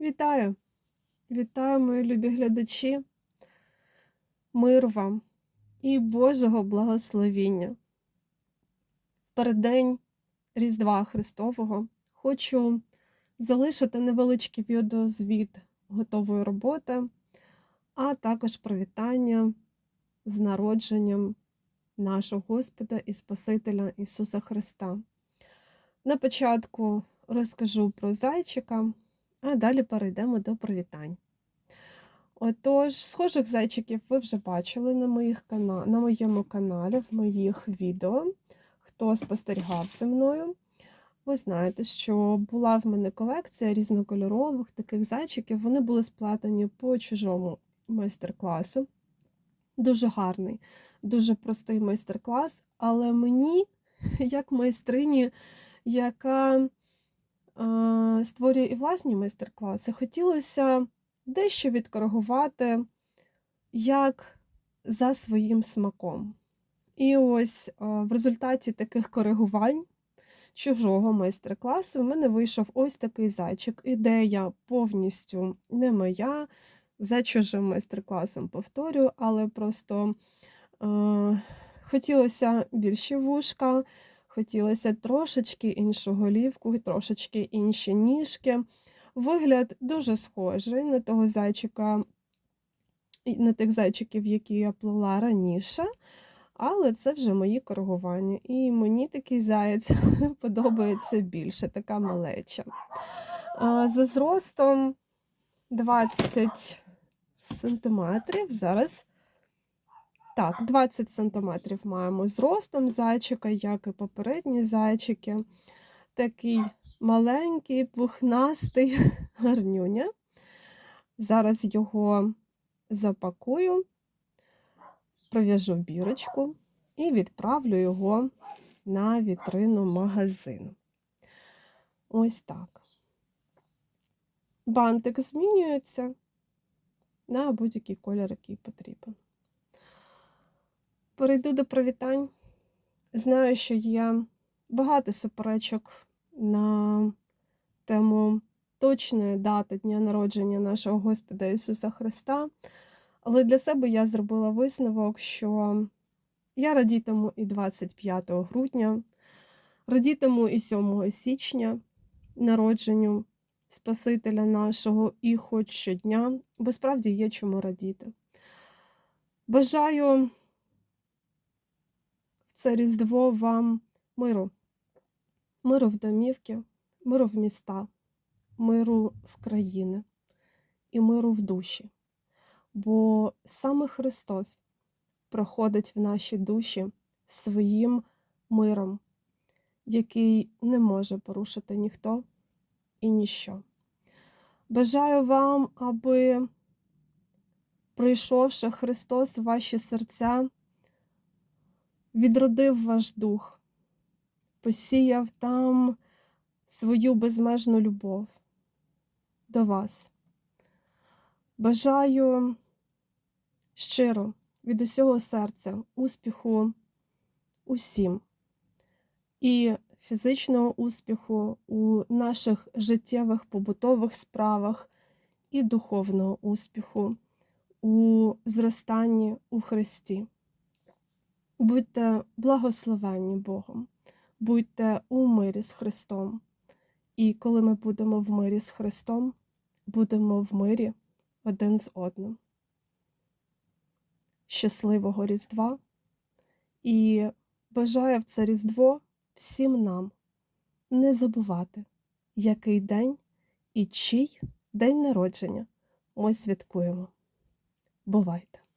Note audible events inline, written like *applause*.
Вітаю! Вітаю, мої любі глядачі, мир вам і Божого благословіння. В переддень Різдва Христового хочу залишити невеличкий відеозвіт готової роботи, а також привітання з народженням нашого Господа і Спасителя Ісуса Христа. На початку розкажу про зайчика. А далі перейдемо до привітань. Отож, схожих зайчиків ви вже бачили на моїх кана... на моєму каналі, в моїх відео. Хто спостерігав зі мною, ви знаєте, що була в мене колекція різнокольорових таких зайчиків. Вони були сплетені по чужому майстер-класу. Дуже гарний, дуже простий майстер-клас, але мені, *laughs* як майстрині, яка створює і власні майстер-класи, хотілося дещо відкоригувати як за своїм смаком. І ось в результаті таких коригувань чужого майстер-класу в мене вийшов ось такий зайчик. Ідея повністю не моя. За чужим майстер-класом повторюю, але просто е, хотілося більші вушка, Хотілося трошечки іншу голівку, трошечки інші ніжки. Вигляд дуже схожий на того зайчика, на тих зайчиків, які я плела раніше. Але це вже мої коригування. І мені такий заяць *laughs* подобається більше, така малеча. За зростом 20 сантиметрів. Зараз так, 20 см маємо зростом зайчика, як і попередні зайчики. Такий маленький, пухнастий *laughs* гарнюня. Зараз його запакую, пров'яжу бірочку і відправлю його на вітрину магазину. Ось так. Бантик змінюється на будь-який колір, який потрібен. Перейду до привітань. Знаю, що є багато суперечок на тему точної дати Дня народження нашого Господа Ісуса Христа. Але для себе я зробила висновок, що я радітиму і 25 грудня, радітиму і 7 січня народженню Спасителя нашого і хоч щодня, бо справді є чому радіти. Бажаю це Різдво вам миру, миру в домівки, миру в міста, миру в країни і миру в душі. Бо саме Христос проходить в наші душі своїм миром, який не може порушити ніхто і ніщо. Бажаю вам, аби, прийшовши Христос в ваші серця, відродив ваш дух, посіяв там свою безмежну любов до вас. Бажаю щиро від усього серця, успіху усім і фізичного успіху у наших життєвих побутових справах, і духовного успіху у зростанні у Христі. Будьте благословенні Богом, будьте у мирі з Христом. І коли ми будемо в мирі з Христом, будемо в мирі один з одним. Щасливого Різдва і бажаю в це Різдво всім нам не забувати, який день і чий день народження ми святкуємо. Бувайте!